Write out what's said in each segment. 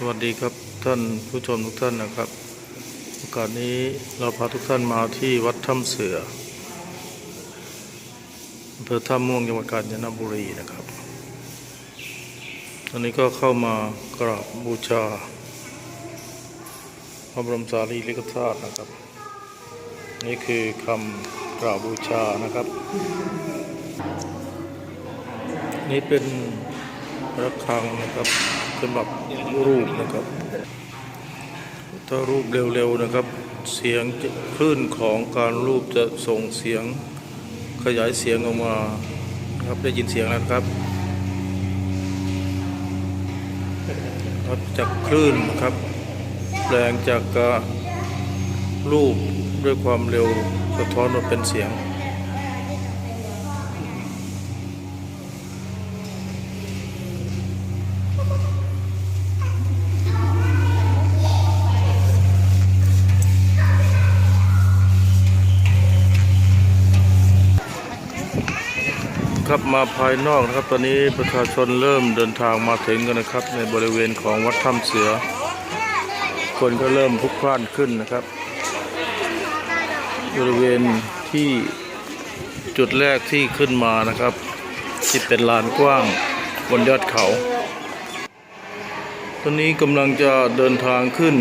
สวัสดีครับท่านผู้ชมทุกท่านนะครับโอกาสนี้เราพาทุกท่านมาที่วัดถ้ำเสืออำเภอท่าม่วงจังหวัดกาญจนบุรีนะครับ ตอนนี้ก็เข้ามากราบบูชาพระบรมสารีริกธาตุนะครับ นี่คือคำกราบบูชานะครับ นี่เป็นระฆังนะครับ สำหรับรูปนะครับ ถ้ารูปเร็วๆนะครับ เสียงคลื่นของการรูปจะส่งเสียงขยายเสียงออกมาครับได้ยินเสียงแล้วครับครับจากคลื่นนะครับ แปลงจากการรูปด้วยความเร็วสะท้อนมาเป็นเสียง ครับมาภายนอกนะครับ ตอนนี้ประชาชนเริ่มเดินทางมาถึงกันนะครับ ในบริเวณของวัดถ้ำเสือ คนก็เริ่มพลุกพล่านขึ้นนะครับ บริเวณที่จุดแรกที่ขึ้นมานะครับที่เป็นลานกว้างบนยอดเขา ตอนนี้กำลังจะเดินทางขึ้น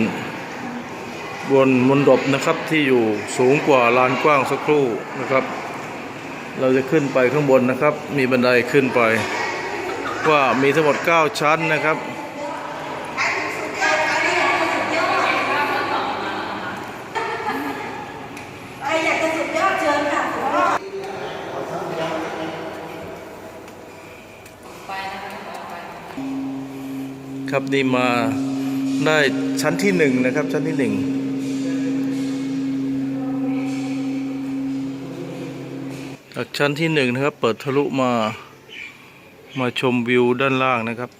บนมณฑปนะครับที่อยู่สูงกว่าลานกว้างสักครู่นะครับ เราจะขึ้นไปข้างบนนะครับ มีบันไดขึ้นไป ว่ามีทั้งหมด 9 ชั้นนะครับใครอยากจะสุดยอดเชิญค่ะสุดยอดครับนี่มาได้ชั้นที่หนึ่งนะครับชั้นที่หนึ่ง จากชั้นที่หนึ่งนะครับ เปิดทะลุมา มาชมวิวด้านล่างนะครับ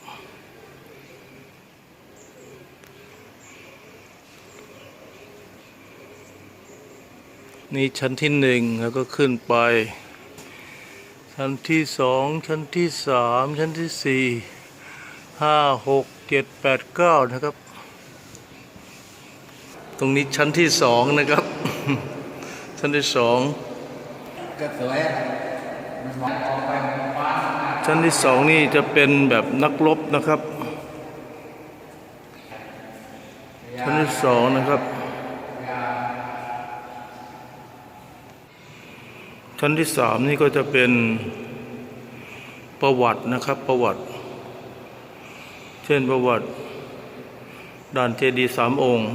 นี่ชั้นที่หนึ่งแล้วก็ขึ้นไป ชั้นที่สองชั้นที่สามชั้นที่สี่ห้าหกเจ็ดแปดเก้านะครับ ตรงนี้ชั้นที่สองนะครับ ชั้นที่สอง ชั้นที่สองนี่จะเป็นแบบนักรบนะครับ ชั้นที่สองนะครับ ชั้นที่สามนี่ก็จะเป็นประวัตินะครับประวัติ เช่นประวัติด่านเจดีย์สามองค์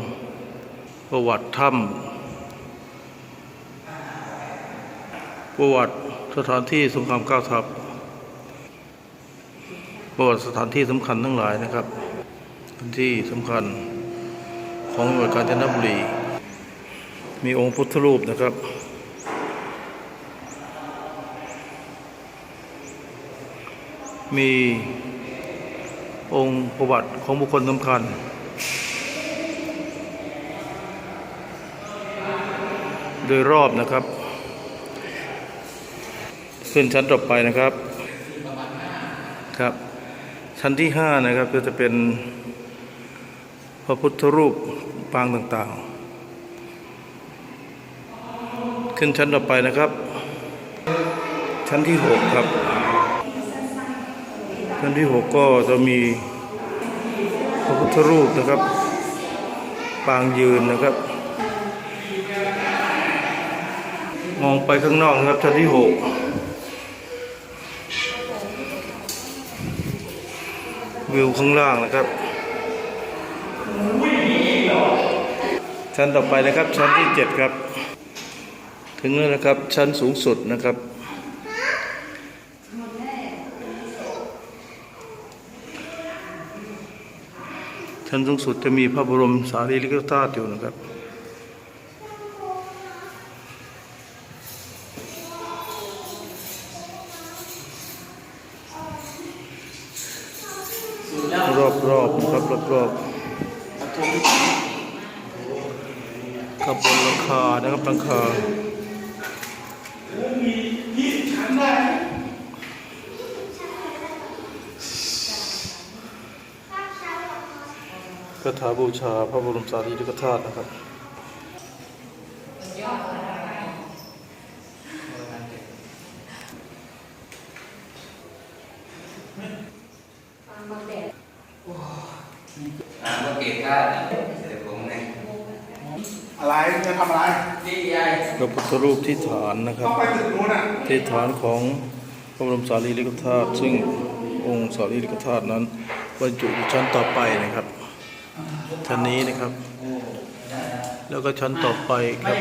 ประวัติถ้ำ ประวัติสถานที่สงครามเก้าทัพประวัติสถานที่สำคัญทั้งหลายนะครับสถานที่สำคัญของจังหวัดกาญจนบุรี มีองค์พุทธรูปนะครับมีองค์ประวัติของบุคคลสำคัญ โดยรอบนะครับ ขึ้นชั้นต่อไปนะครับ ครับ ชั้นที่ห้านะครับก็จะเป็นพระพุทธรูปปางต่างๆ ขึ้นชั้นต่อไปนะครับ ชั้นที่หกครับ ชั้นที่หกก็จะมีพระพุทธรูปนะครับ ปางยืนนะครับมองไปข้างนอกนะครับชั้นที่หก วิวข้างล่างนะครับ ชั้นต่อไปนะครับ ชั้นที่เจ็ดครับ ถึงแล้วนะครับ ชั้นสูงสุดนะครับ ชั้นสูงสุดจะมีพระบรมสารีริกธาตุอยู่นะครับ อบรอบๆนะครับรอบรอบๆกับบนหลังคานะครับหลังคาคาถาบูชาพระบรมสารีริกธาตุนะครับ เก็บได้เดี๋ยวผมไงอะไรจะทำอะไรนี่ยายพระพุทธรูปที่ฐานนะครับ ต้องไปตึกนู้นอะที่ฐานของพระบรมสารีริกธาตุซึ่งองค์สารีริกธาตุนั้นบรรจุอยู่ชั้นต่อไปนะครับชั้นนี้นะครับ แล้วก็ชั้นต่อไปครับ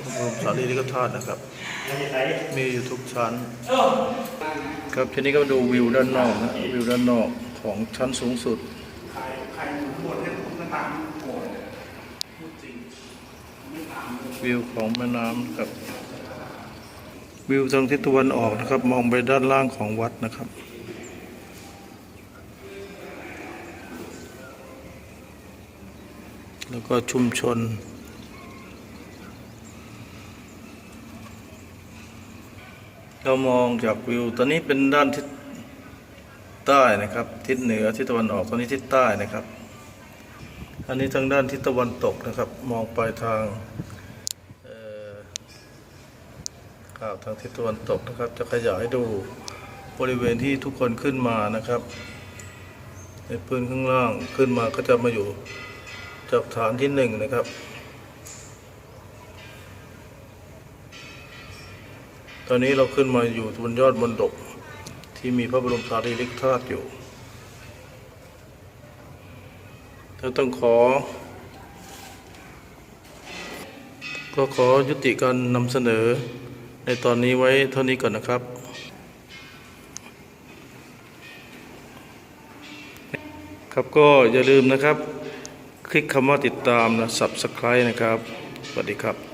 พระบรมสารีริกธาตุนะครับ มีอยู่ทุกชั้น ครับทีนี้ก็มาดูวิวด้านนอกนะวิวด้านนอกของชั้นสูงสุด วิวของแม่น้ำครับ วิวทางทิศตะวันออกนะครับ มองไปด้านล่างของวัดนะครับแล้วก็ชุมชน เรามองจากวิว ตอนนี้เป็นด้านทิศใต้นะครับ ทิศเหนือทิศตะวันออก ตอนนี้ทิศใต้นะครับ อันนี้ทางด้านทิศตะวันตกนะครับ มองไปทางข่าวทางทิศตะวันตกนะครับ จะขยายดูบริเวณที่ทุกคนขึ้นมานะครับ ในพื้นข้างล่างขึ้นมาก็จะมาอยู่จากฐานที่หนึ่งนะครับตอนนี้เราขึ้นมาอยู่บนยอดบนดกที่มีพระบรมสารีริกธาตุอยู่ เราต้องขอ ก็ขอยุติการนำเสนอในตอนนี้ไว้เท่านี้ก่อนนะครับ ครับก็อย่าลืมนะครับ คลิกคำว่าติดตามนะ Subscribe นะครับ สวัสดีครับ